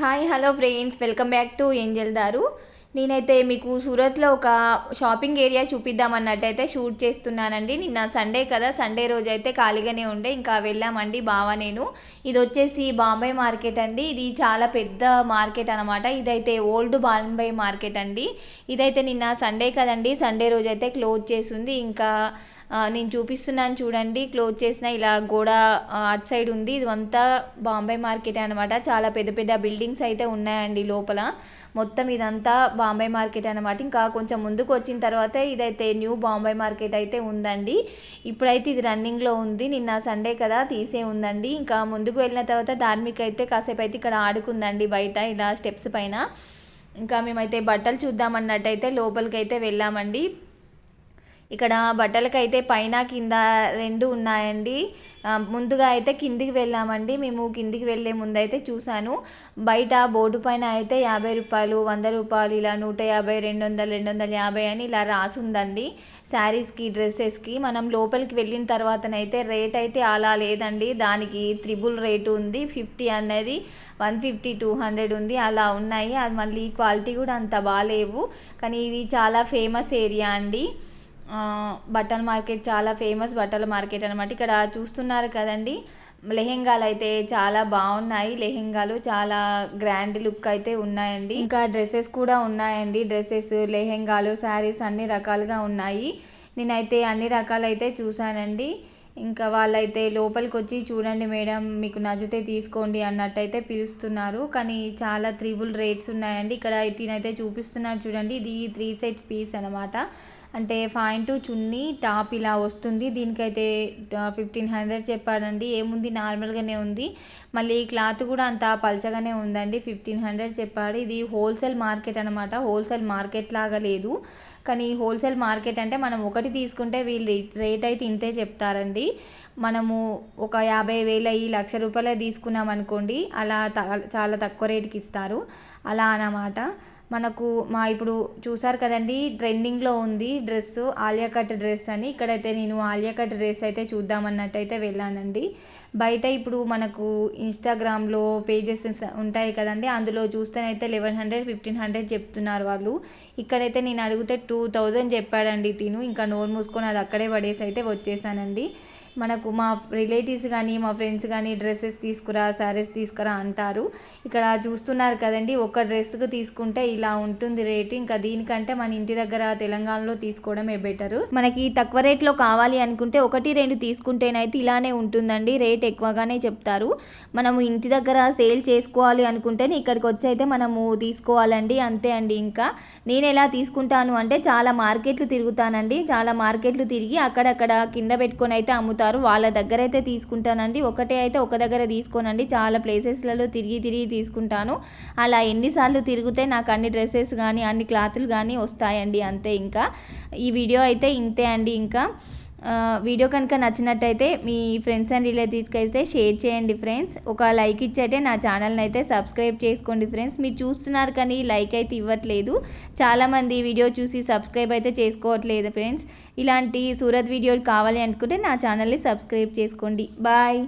Hi hello friends welcome back to angel దారు నేనైతే మీకు సూరత్లో ఒక షాపింగ్ ఏరియా చూపిద్దామన్నట్టయితే షూట్ చేస్తున్నానండి. నిన్న సండే కదా సండే రోజు అయితే ఖాళీగానే ఉండే. ఇంకా వెళ్ళామండి బావ నేను. ఇది వచ్చేసి బాంబే మార్కెట్ అండి. ఇది చాలా పెద్ద మార్కెట్ అనమాట ఇదైతే ఓల్డ్ బాంబే మార్కెట్ అండి. ఇదైతే నిన్న సండే కదండి. సండే రోజు అయితే క్లోజ్ చేసింది. ఇంకా నేను చూపిస్తున్నాను చూడండి. క్లోజ్ చేసిన ఇలా గోడ అటు సైడ్ ఉంది. ఇదంతా బాంబే మార్కెట్ అనమాట చాలా పెద్ద పెద్ద బిల్డింగ్స్ అయితే ఉన్నాయండి లోపల. మొత్తం ఇదంతా బాంబే మార్కెట్ అనమాట ఇంకా కొంచెం ముందుకు వచ్చిన తర్వాత ఇదైతే న్యూ బాంబే మార్కెట్ అయితే ఉందండి. ఇప్పుడైతే ఇది రన్నింగ్లో ఉంది. నిన్న సండే కదా తీసే ఉందండి. ఇంకా ముందుకు వెళ్ళిన తర్వాత ధార్మిక అయితే కాసేపు అయితే ఇక్కడ ఆడుకుందండి బయట ఇలా స్టెప్స్ పైన. ఇంకా మేమైతే బట్టలు చూద్దామన్నట్టయితే లోపలికి అయితే వెళ్ళామండి. ఇక్కడ బట్టలకైతే పైన కింద రెండు ఉన్నాయండి. ముందుగా అయితే కిందికి వెళ్ళామండి. మేము కిందికి వెళ్ళే ముందు అయితే చూశాను. బయట బోర్డు పైన అయితే యాభై రూపాయలు వంద రూపాయలు ఇలా నూట యాభై రెండు వందలు రెండు వందల యాభై అని ఇలా రాసి ఉందండి. శారీస్కి డ్రెస్సెస్కి మనం లోపలికి వెళ్ళిన తర్వాతనైతే రేట్ అయితే అలా లేదండి. దానికి త్రిబుల్ రేటు ఉంది. ఫిఫ్టీ అనేది వన్ ఫిఫ్టీ టూ హండ్రెడ్ ఉంది. అలా ఉన్నాయి. అది మళ్ళీ క్వాలిటీ కూడా అంత బాగాలేవు. కానీ ఇది చాలా ఫేమస్ ఏరియా అండి. బట్టల మార్కెట్ చాలా ఫేమస్ బట్టల మార్కెట్ అనమాట ఇక్కడ చూస్తున్నారు కదండి. లెహెంగాలు అయితే చాలా బాగున్నాయి. లెహెంగాలు చాలా గ్రాండ్ లుక్ అయితే ఉన్నాయండి. ఇంకా డ్రెస్సెస్ కూడా ఉన్నాయండి. డ్రెస్సెస్ లెహెంగాలు శారీస్ అన్ని రకాలుగా ఉన్నాయి. నేనైతే అన్ని రకాలైతే చూసానండి ఇంకా వాళ్ళైతే లోపలికి వచ్చి చూడండి మేడం మీకు నచ్చితే తీసుకోండి అన్నట్టయితే పిలుస్తున్నారు. కానీ చాలా త్రిబుల్ రేట్స్ ఉన్నాయండి. ఇక్కడ తినైతే చూపిస్తున్నారు చూడండి. ఇది త్రీ సెట్ పీస్ అనమాట అంటే పాయింట్ చున్నీ టాప్ ఇలా వస్తుంది. దీనికైతే ఫిఫ్టీన్ హండ్రెడ్ చెప్పాడండి. ఏముంది? నార్మల్గానే ఉంది. మళ్ళీ క్లాత్ కూడా అంత పల్చగానే ఉందండి. ఫిఫ్టీన్ హండ్రెడ్ చెప్పాడు. ఇది హోల్సేల్ మార్కెట్ అనమాట హోల్సేల్ మార్కెట్ లాగా లేదు. కానీ హోల్సేల్ మార్కెట్ అంటే మనం ఒకటి తీసుకుంటే వీళ్ళు రేట్ అయితే ఇంతే చెప్తారండి. మనము ఒక యాభై వేల ఈ లక్ష రూపాయలు తీసుకున్నాం అనుకోండి అలా త- చాలా తక్కువ రేటుకి ఇస్తారు. అలా అన్నమాట. మనకు మా ఇప్పుడు చూసారు కదండి ట్రెండింగ్లో ఉంది డ్రెస్ ఆలియా కట్ డ్రెస్ అని. ఇక్కడైతే నేను ఆలియా కట్ డ్రెస్ అయితే చూద్దామన్నట్టయితే వెళ్ళానండి. బయట ఇప్పుడు మనకు ఇన్స్టాగ్రామ్లో పేజెస్ ఉంటాయి కదండి అందులో చూస్తేనైతే లెవెన్ హండ్రెడ్ ఫిఫ్టీన్ హండ్రెడ్ చెప్తున్నారు వాళ్ళు. ఇక్కడైతే నేను అడిగితే టూ థౌజండ్ చెప్పాడండి తిను. ఇంకా నోరు మూసుకొని అది అక్కడే పడేసి అయితే వచ్చేసానండి. మనకు మా రిలేటివ్స్ కానీ మా ఫ్రెండ్స్ కానీ డ్రెస్సెస్ తీసుకురా శారీస్ తీసుకురా అంటారు. ఇక్కడ చూస్తున్నారు కదండి ఒక డ్రెస్కి తీసుకుంటే ఇలా ఉంటుంది రేటు ఇంకా దీనికంటే మన ఇంటి దగ్గర తెలంగాణలో తీసుకోవడమే బెటర్ మనకి తక్కువ రేట్లో కావాలి అనుకుంటే ఒకటి రెండు తీసుకుంటేనైతే ఇలానే ఉంటుందండి. రేట్ ఎక్కువగానే చెప్తారు. మనము ఇంటి దగ్గర సేల్ చేసుకోవాలి అనుకుంటేనే ఇక్కడికి వచ్చి అయితే మనము తీసుకోవాలండి. అంతే అండి ఇంకా. నేను ఎలా తీసుకుంటాను అంటే చాలా మార్కెట్లు తిరుగుతానండి. చాలా మార్కెట్లు తిరిగి అక్కడక్కడ కింద పెట్టుకొని అయితే అమ్ముతారు వాళ్ళ దగ్గర అయితే తీసుకుంటానండి. ఒకటే అయితే ఒక దగ్గర తీసుకోనండి. చాలా ప్లేసెస్లలో తిరిగి తిరిగి తీసుకుంటాను. అలా ఎన్నిసార్లు తిరిగితే నాకు అన్ని డ్రెస్సెస్ కానీ అన్ని క్లాతులు కానీ వస్తాయండి అంతే ఇంకా. ఈ వీడియో అయితే ఇంతే అండి ఇంకా. వీడియో కనుక నచ్చినట్టయితే మీ ఫ్రెండ్స్ అండ్ రిలేటివ్స్కి అయితే షేర్ చేయండి ఫ్రెండ్స్ ఒక లైక్ ఇచ్చైతే నా ఛానల్ని అయితే సబ్స్క్రైబ్ చేసుకోండి ఫ్రెండ్స్ మీరు చూస్తున్నారు కానీ లైక్ అయితే ఇవ్వట్లేదు. చాలామంది వీడియో చూసి సబ్స్క్రైబ్ అయితే చేసుకోవట్లేదు ఫ్రెండ్స్ ఇలాంటి సూరత్ వీడియోలు కావాలి అనుకుంటే నా ఛానల్ని సబ్స్క్రైబ్ చేసుకోండి. బాయ్